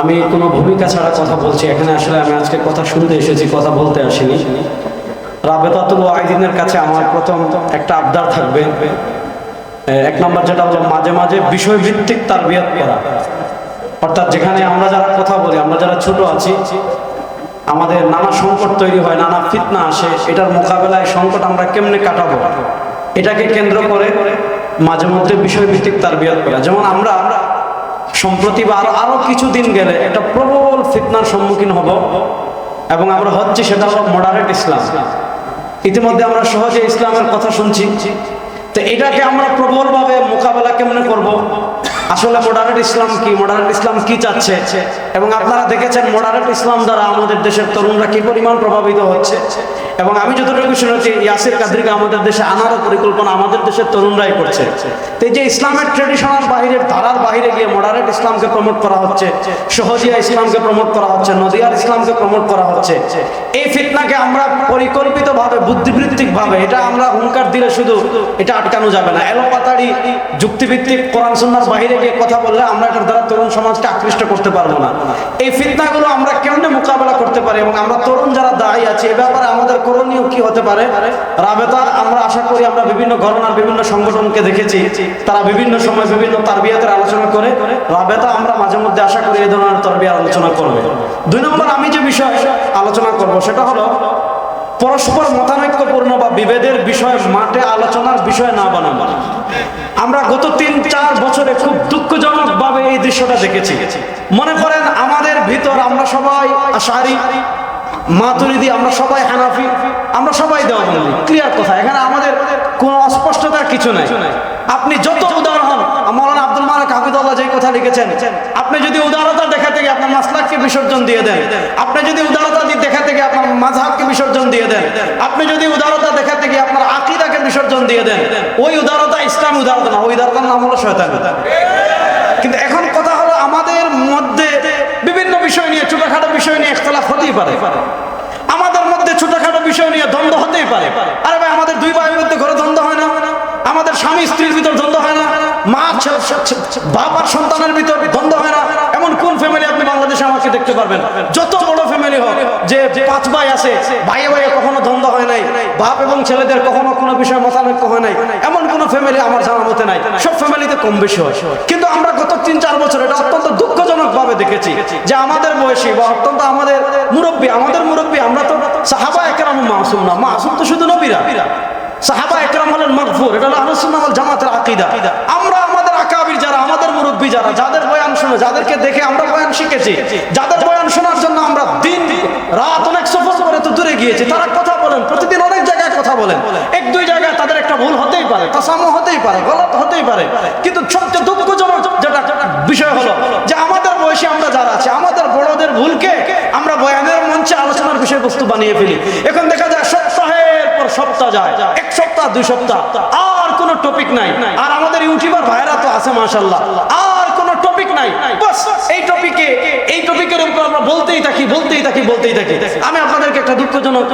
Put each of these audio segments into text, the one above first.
আমি কোনো ভূমিকা ছাড়া কথা বলছি। এখানে আসলে আমি আজকে কথা শুনতে এসেছি, কথা বলতে আসিনি। রাবেতাতুল আইদিনের কাছে আমার প্রথম একটা আবদার থাকবে। এক নম্বর যেটা হলো মাঝে মাঝে বিষয়ভিত্তিক তার বিয়াত করা। অর্থাৎ যেখানে আমরা যারা কথা বলি, আমরা যারা ছোট আছি, আমাদের নানা সংকট তৈরি হয়, নানা ফিতনা আসে, এটার মোকাবেলায় সংকট আমরা কেমনে কাটাবো? এটাকে কেন্দ্র করে মাঝে মধ্যে বিষয়ভিত্তিক তার বিয়াত করা। যেমন আমরা সম্প্রতি বা আরও আরও কিছুদিন গেলে একটা প্রবল ফিতনার সম্মুখীন হব। এবং আমরা হচ্ছি সেটা হলো মডারেট ইসলাম ইতিমধ্যে আমরা সহজে ইসলামের কথা শুনছি। তো এটাকে আমরা প্রবলভাবে মোকাবেলা কেমনে করব? আসলে মডারেট ইসলাম কি? মডারেট ইসলাম কি চাচ্ছে? এবং আপনারা দেখেছেন মডারেট ইসলাম দ্বারা আমাদের দেশের তরুণরা কি পরিমাণ প্রভাবিত হচ্ছে? এবং আমি যতটুকু শুনেছি, ইয়াসির কাদরিকে আমাদের দেশে আনারও পরিকল্পনা আমাদের দেশের তরুণরাই করছে। তো যে ইসলামের ট্রেডিশনাল বাহিরের ধারার বাইরে গিয়ে মডারেট ইসলামকে প্রমোট করা হচ্ছে, সহজিয়া ইসলামকে প্রমোট করা হচ্ছে, নদিয়ার ইসলামকে প্রমোট করা হচ্ছে, এই ফিতনাকে আমরা পরিকল্পিতভাবে, বুদ্ধিবৃত্তিকভাবে, এটা আমরা হুঙ্কার দিলে শুধু এটা আটকানো যাবে না। এলোপাতাড়ি যুক্তিভিত্তিক কোরআন সুন্নার বাইরে গিয়ে কথা বললে আমরা এটার দ্বারা তরুণ সমাজকে আকৃষ্ট করতে পারব না। এই ফিতনাগুলো আমরা করতে পারি এবং আমরা তরুণ যারা দাঁড়িয়ে আছি, এ ব্যাপারে আমাদের করণীয় কি হতে পারে? রাবেতা, আমরা আশা করি আমরা বিভিন্ন ঘটনার বিভিন্ন সংগঠনকে দেখেছি। তারা বিভিন্ন সময় বিভিন্ন তারবিয়াতের আলোচনা করে। রাবেতা, আমরা মাঝে মধ্যে আশা করি এই ধরনের তারবিয়ার আলোচনা করবে। দুই নম্বর আমি যে বিষয় আলোচনা করব, সেটা হলো পরস্পর মতানৈক্যপূর্ণ বা বিভেদের বিষয়, মাঠে আলোচনার বিষয় না বানানো। আমরা গত তিন, চার বছরে খুব দুঃখজনক ভাবে এই দৃশ্যটা দেখেছি। মনে করেন আমাদের ভিতর আমরা সবাই আশারি, মাতুরিদি, আমরা সবাই হানাফি, আমরা সবাই দেওয়াবন্দি ক্লিয়ার কথা। এখানে আমাদের কোনো অস্পষ্টতার কিছু নাই। আপনি যত কথা লিখেছেন। আপনি যদি উদারতা দেখা থেকে আপনার মাসলাককে বিসর্জন দিয়ে দেন, আপনি যদি উদারতা দেখা থেকে আপনার মাঝহাবকে বিসর্জন দিয়ে দেন, আপনি যদি উদারতা দেখা থেকে আপনার আকিদাকে বিসর্জন দিয়ে দেন, ওই উদারতা ইসলাম উদারতা না, ওই উদারতার নাম হলো শয়তান। কিন্তু এখন কথা হলো আমাদের মধ্যে বিভিন্ন বিষয় নিয়ে, ছোটখাটো বিষয় নিয়ে ইখতলাফ হতেই পারে। আমাদের মধ্যে ছোটখাটো বিষয় নিয়ে দ্বন্দ্ব হতেই পারে। আরে ভাই, আমাদের দুই ভাইয়ের মধ্যে ঘরে দ্বন্দ্ব হয় না। আমাদের স্বামী স্ত্রীর ভিতর আর সন্তানের ভিতর হয় না। এমন কোন ফ্যামিলি আপনি বাংলাদেশে আমাকে দেখতে পারবেন? যত বড় ফ্যামিলি হোক, যে পাঁচ ভাই আছে ভাইয়ে ভাইয়ে কখনো হয় নাই, বাপ এবং ছেলেদের কখনো কোনো বিষয় মতানৈক্য হয় নাই, এমন ফ্যামিলি আমার মতে নাই। সব ফ্যামিলিতে কম বেশি হয়। কিন্তু আমরা গত তিন, চার বছর এটা অত্যন্ত দুঃখজনক ভাবে দেখেছি যে আমাদের বয়সী বা অত্যন্ত আমাদের মুরব্বী আমাদের মুরব্বী, আমরা তো সাহাবা একরাম মাসুম না। মাসুম তো শুধু নবীরা। সাহাবা একরাম হলেন মকফুর এটা হলো ওয়াল জামাতের আকীদা আমরা আমাদের আকাবির যারা আমাদের মুরব্বী যারা, যাদের বয়ান শুনে, যাদেরকে দেখে আমরা বয়ান শিখেছি, যাদের বয়ান শোনার জন্য আমরা দিন, রাত অনেক সফর করে তো দূরে গিয়েছি, তারা কথা বলেন, প্রতিদিন অনেক জায়গায় কথা বলেন। এক, দুই জায়গায় তাদের একটা ভুল হতেই পারে তাসামো হতেই পারে, গলত হতেই পারে। কিন্তু সবচেয়ে দুঃখজনক যেটা বিষয় হলো যে আমাদের বয়সী আমরা যারা আছি, আমাদের বড়দের ভুলকে আমরা বয়ানের মঞ্চে আলোচনার বিষয়বস্তু বানিয়ে ফেলি। এখন দেখা যায় সপ্তাহের পর সপ্তাহ যায়, এক সপ্তাহ, দুই সপ্তাহ। আর কোন টপিক নাই। আর আমাদের ইউটিউবার ভাইরা তো আছে মাসাল্লাহ আর কোন টপিক নাই। এই টপিকে এই টপিকের উপর আমরা বলতেই থাকি বলতেই থাকি বলতেই থাকি। আমি আপনাদেরকে একটা দুঃখজনক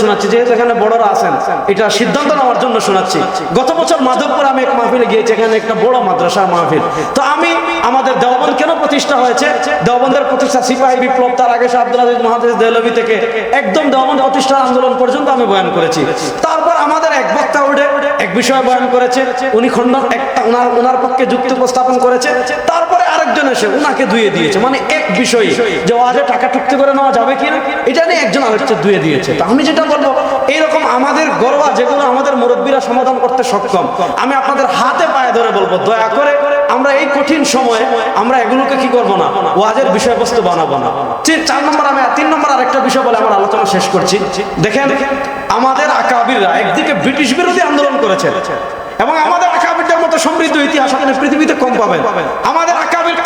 শোনাচ্ছি, যেহেতু এখানে বড়রা আছেন, এটা সিদ্ধান্ত নেওয়ার জন্য শোনাচ্ছি। গত বছর মাধবপুর আমি এক মাহফিলে গিয়েছি, এখানে একটা বড় মাহফিল। তো আমি আমাদের কেন প্রতিষ্ঠা হয়েছে? প্রতিষ্ঠা সিপাহী বিপ্লব, তার আগে আব্দুল আজিজ মহাদেশ থেকে একদম প্রতিষ্ঠা আন্দোলন পর্যন্ত আমি বয়ান করেছি। তারপর আমাদের এক বক্তা উঠে এক বিষয়ে বয়ান করেছে, উনি খণ্ডন একটা ওনার ওনার পক্ষে যুক্তি উপস্থাপন করেছে। তারপরে আরেকজন এসে উনাকে ধুয়ে দিয়েছে। মানে এক বিষয়ে যে ওয়াজে টাকা টুকতে করে নেওয়া যাবে কিনা, এটা নিয়ে একজন আরেকটা ধুয়ে দিয়েছে। তা আমি যেটা বলব, এইরকম আমাদের গর্বা, যেগুলো আমাদের মুরব্বীরা সমাধান করতে সক্ষম, আমি আপনাদের হাতে পায়ে ধরে বলব, দয়া করে আমরা এই কঠিন সময়ে আমরা এগুলোকে কি করব না, ওয়াজের বিষয়বস্তু বানাবো না। চার নম্বর আমি, তিন নম্বর আরেকটা বিষয় বলে আমার আলোচনা শেষ করছি। দেখেন, আমাদের আকাবিররা একদিকে ব্রিটিশ বিরোধী আন্দোলন করেছে এবং আমাদের আকাবিরদের মতো সমৃদ্ধ ইতিহাস আপনি পৃথিবীতে কম পাবেন। আমাদের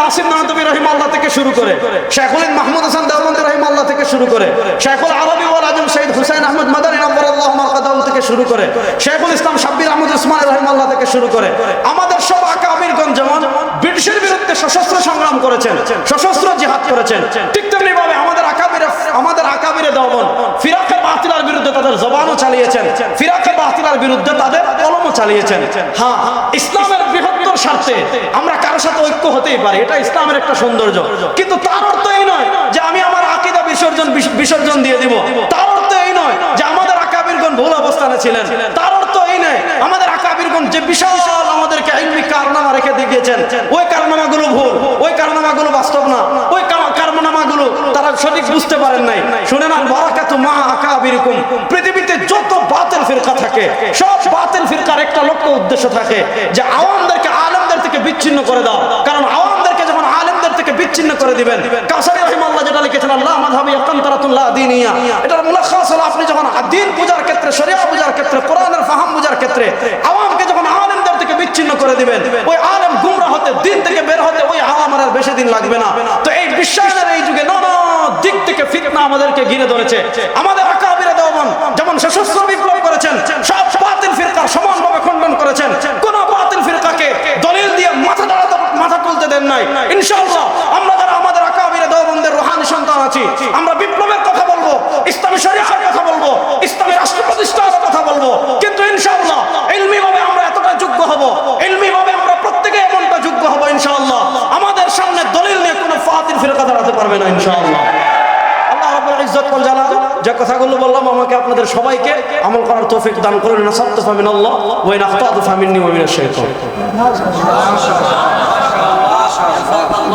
কাসিম নানতবী রহিম আল্লাহ থেকে শুরু করে শেখুল মাহমুদ হাসান দেওবন্দি রহিম আল্লাহ থেকে শুরু করে শেখুল আরবি ওয়াল আজম সৈয়দ হুসাইন আহমদ মাদানী নম্বর আল্লাহ মাকাদাউ থেকে শুরু করে শেখুল ইসলাম শাব্বির আহমদ উসমান রহিম আল্লাহ থেকে শুরু করে আমাদের সব আকাবিরগঞ্জ যেমন ব্রিটিশের বিরুদ্ধে সশস্ত্র সংগ্রাম করেছেন, সশস্ত্র জিহাদ করেছেন। ঠিক তেমনি ভাবে আমাদের আকাবিরে আমাদের আকাবিরে দেওবন ফিরাকে বাতিলার বিরুদ্ধে তাদের জবানও চালিয়েছেন। ফিরাকে বাতিলার বিরুদ্ধে তাদের কলমও চালিয়েছেন। হ্যাঁ ইসলামের বৃহত্তর স্বার্থে আমরা কারোর সাথে ঐক্য হতেই পারি। এটা ইসলামের একটা সৌন্দর্য। কিন্তু তার অর্থ এই নয় যে আমি আমার আকিদা বিসর্জন বিসর্জন দিয়ে দিব। তার অর্থ এই নয় যে আমাদের আকাবিরগণ ভুল অবস্থানে ছিলেন। তার অর্থ এই নয়, আমাদের আকাবিরগণ যে বিশাল আমাদেরকে কারনামা রেখে দিয়ে গিয়েছেন ওই কারনামাগুলো ভুল, ওই কারনামাগুলো বাস্তব না, ওই কারনামাগুলো তারা সঠিক বুঝতে পারেন নাই। শুনে না বারাকাতু মা আকাবিরকুম। পৃথিবীতে যত বাতিল ফিরকা থাকে, সব বাতিল ফিরকার একটা লক্ষ্য উদ্দেশ্য থাকে যে আওয়ামদেরকে আলেমদের থেকে বিচ্ছিন্ন করে দাও। কারণ আওয়ামদেরকে যখন আলেমদের থেকে বিচ্ছিন্ন করে দিবেন, কাসারি রহিমাল্লাহ যেটা লিখেছেন, আল্লাহ মাযহাবি ইয়াকান্তারাতুল্লাহ দিনিয়া। এটার মুলাখাস হলো আপনি যখন দিন পূজার ক্ষেত্রে, শরিয়া পূজার ক্ষেত্রে, কোরআনের ফাহাম পূজার ক্ষেত্রে, আওয়ামকে যখন আলেমদের থেকে বিচ্ছিন্ন করে দিবেন, ওই আলেম গুমরাহ হতে, দিন থেকে বের হতে ওই আওয়ামের আর বেশি দিন লাগবে না। তো এই বিশ্বায়নের আমাদেরকে ঘিরে ধরেছে। আমাদের আকাবিরে দেওয়ান যেমন সশস্ত্র বিপ্লব করেছেন, সব বাতিল ফিরকার সমানভাবে খণ্ডন করেছেন। কোন বাতিল ফিরকাকে দলিল দিয়ে মাথা দাঁড়াতে, মাথা তুলতে দেন নাই। ইনশাআল্লাহ, আমরা যারা আমাদের আকাবিরে দেওবন্দের রোহানি সন্তান আছি, আমরা বিপ্লবের কথা বলব, ইসলামী শরীয়তের কথা বলব, ইসলামী রাষ্ট্র প্রতিষ্ঠার কথা বলব। কিন্তু ইনশাআল্লাহ ইলমি ভাবে আমরা এতটা যোগ্য হব ইলমি ভাবে আমরা প্রত্যেকে এমনটা যোগ্য হব ইনশাআল্লাহ। আমাদের সামনে দলিল নিয়ে কোনো ফাতিল ফিরকা দাঁড়াতে পারবে না ইনশাআল্লাহ। আল্লাহ ইজ্জত ওয়াল যে কথাগুলো বললাম, আমাকে আপনাদের সবাইকে আমল করার তৌফিক দান করুন। নাসাবতু ফামিনাল্লাহ ওয়া ইন আখতাতু ফামিন্নি ওয়া মিনাশ শাইতান।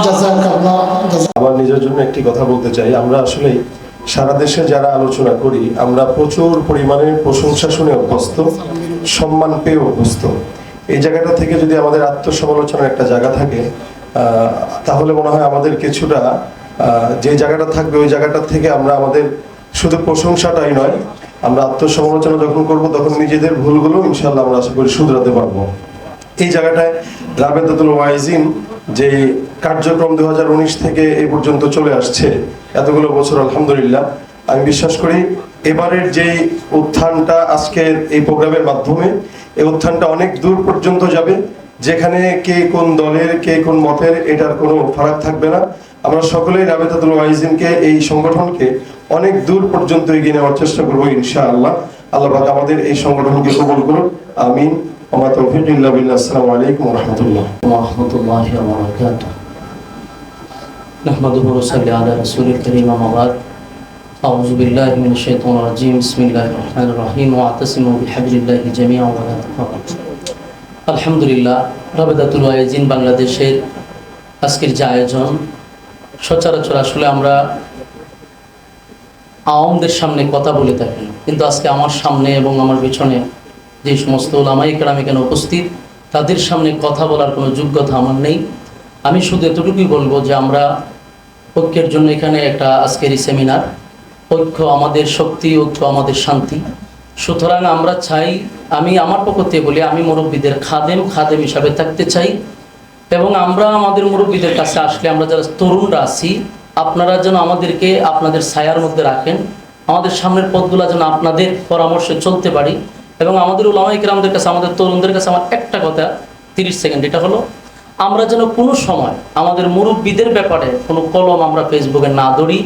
জাযাকাল্লাহ জাযা- আমার নিজের জন্য একটি কথা বলতে চাই। আমরা আসলে সারা দেশে যারা আলোচনা করি, আমরা প্রচুর পরিমাণে প্রশংসা শুনে অভ্যস্ত, সম্মান পেয়ে অভ্যস্ত। এই জায়গাটা থেকে যদি আমাদের আত্মসমালোচনার একটা জায়গা থাকে তাহলে মনে হয় আমাদের কিছুটা যে জায়গাটা থাকবে ওই জায়গাটা থেকে আমরা আমাদের শুধু প্রশংসাটাই নয়, আমরা আত্মসমালোচনা যখন করব, তখন নিজেদের ভুলগুলো ইনশাল্লাহ আমরা আশা করি শুধরাতে পারব। এই জায়গাটায় রাবেদাতুল ওয়াইজিন যে কার্যক্রম দু হাজার উনিশ থেকে এই পর্যন্ত চলে আসছে, এতগুলো বছর, আলহামদুলিল্লাহ। আমি বিশ্বাস করি, এবারের যে উত্থানটা আজকের এই প্রোগ্রামের মাধ্যমে এই উত্থানটা অনেক দূর পর্যন্ত যাবে। যেখানে কে কোন দলের, কে কোন মতের, এটার কোনো ফারাক থাকবে না। আমরা সকলেই রাবেদাতুল ওয়াইজিনকে এই সংগঠনকে অনেক দূর পর্যন্ত এগিয়ে নেওয়ার চেষ্টা করবো ইনশাআল্লাহ আল্লাহ পাক আমাদের এই সংগঠনকে কবুল করুন আমিন ওমা তৌফিক ইল্লা বিল্লাহ আসসালামু আলাইকুম ওয়া রাহমাতুল্লাহ ورحمة الله وبركاته نحمده ونصلي على رسول الكريم أما بعد أعوذ بالله من الشيطان الرجيم بسم الله الرحمن الرحيم واعتصموا بحبل الله جميعا ولا تفرقوا الحمد لله রাবেদাতুল ওয়াইজিন বাংলাদেশের আজকের যে আয়োজন সচরাচর আসলে আমরা আওয়ামদের সামনে কথা বলে থাকি। কিন্তু আজকে আমার সামনে এবং আমার পিছনে যে সমস্ত ওলামাই কেরাম এখানে উপস্থিত, তাদের সামনে কথা বলার কোনো যোগ্যতা আমার নেই। আমি শুধু এতটুকুই বলব যে আমরা ঐক্যের জন্য এখানে একটা আজকের এই সেমিনার ঐক্য আমাদের শক্তি, ঐক্য আমাদের শান্তি। সুতরাং আমরা চাই, আমি আমার পক্ষ থেকে বলি, আমি মুরব্বীদের খাদেম খাদেম হিসাবে থাকতে চাই। এবং আমরা আমাদের মুরব্বীদের কাছে আসলে আমরা যারা তরুণরা আছি, আপনারা যেন আমাদেরকে আপনাদের ছায়ার মধ্যে রাখেন, আমাদের সামনের পথগুলো যেন আপনাদের পরামর্শে চলতে পারি এবং আমাদের ওলামাই কিরামদের কাছে, আমাদের তরুণদের কাছে আমার একটা কথা, তিরিশ সেকেন্ড, এটা হলো, আমরা যেন কোনো সময় আমাদের মুরব্বীদের ব্যাপারে কোনো কলম আমরা ফেসবুকে না ধরি,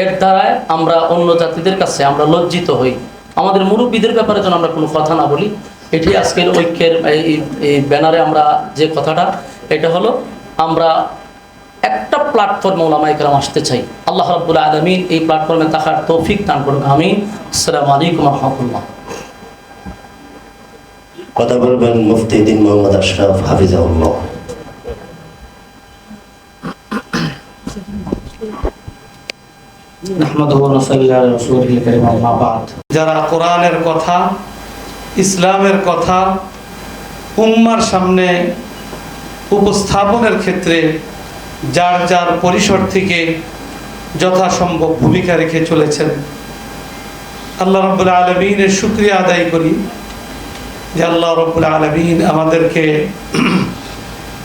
এর দ্বারায় আমরা অন্য জাতিদের কাছে আমরা লজ্জিত হই। আমাদের মুরব্বীদের ব্যাপারে যেন আমরা কোনো কথা না বলি, এটি আজকের ঐক্যের এই ব্যানারে আমরা যে কথাটা এটা হলো আমরা একটা প্ল্যাটফর্মে ওলামা একরাম আসতে চাই। আল্লাহ রাব্বুল আলমিন এই প্ল্যাটফর্মে থাকার তৌফিক দান করুক আমিন। আসসালামু আলাইকুম রহমতুল্লাহ। কথা বলবেন মুফতি দিন মোহাম্মদ আশরাফ হাফিজাউল্লাহ যারা কোরআনের কথা ইসলামের কথা উম্মার সামনে উপস্থাপনের ক্ষেত্রে যার যার পরিসর থেকে যথাসম্ভব ভূমিকা রেখে চলেছেন। আল্লাহ রব্বুল আলমিনের শুক্রিয়া আদায় করি যে আল্লাহ রব্বুল আলমিন আমাদেরকে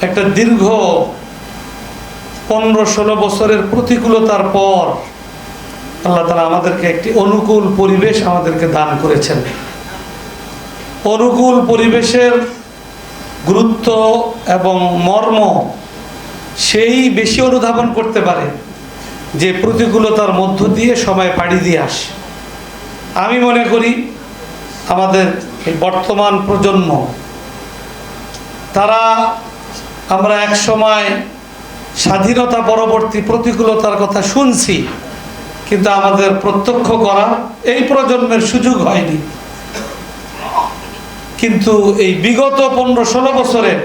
একটা দীর্ঘ পনেরো ষোলো বছরের প্রতিকূলতার পর আল্লাহ তালা আমাদেরকে একটি অনুকূল পরিবেশ আমাদেরকে দান করেছেন। অনুকূল পরিবেশের গুরুত্ব এবং মর্ম সেই বেশি অনুধাবন করতে পারে যে প্রতিকূলতার মধ্য দিয়ে সময় পাড়ি দিয়ে আসে। আমি মনে করি আমাদের বর্তমান প্রজন্ম, তারা আমরা এক সময় স্বাধীনতা পরবর্তী প্রতিকূলতার কথা শুনছি, কিন্তু আমাদের প্রত্যক্ষ করা এই প্রজন্মের সুযোগ হয়নি। কিন্তু এই বিগত পনেরো ষোলো বছরের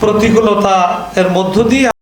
প্রতিকূলতা এর মধ্য দিয়ে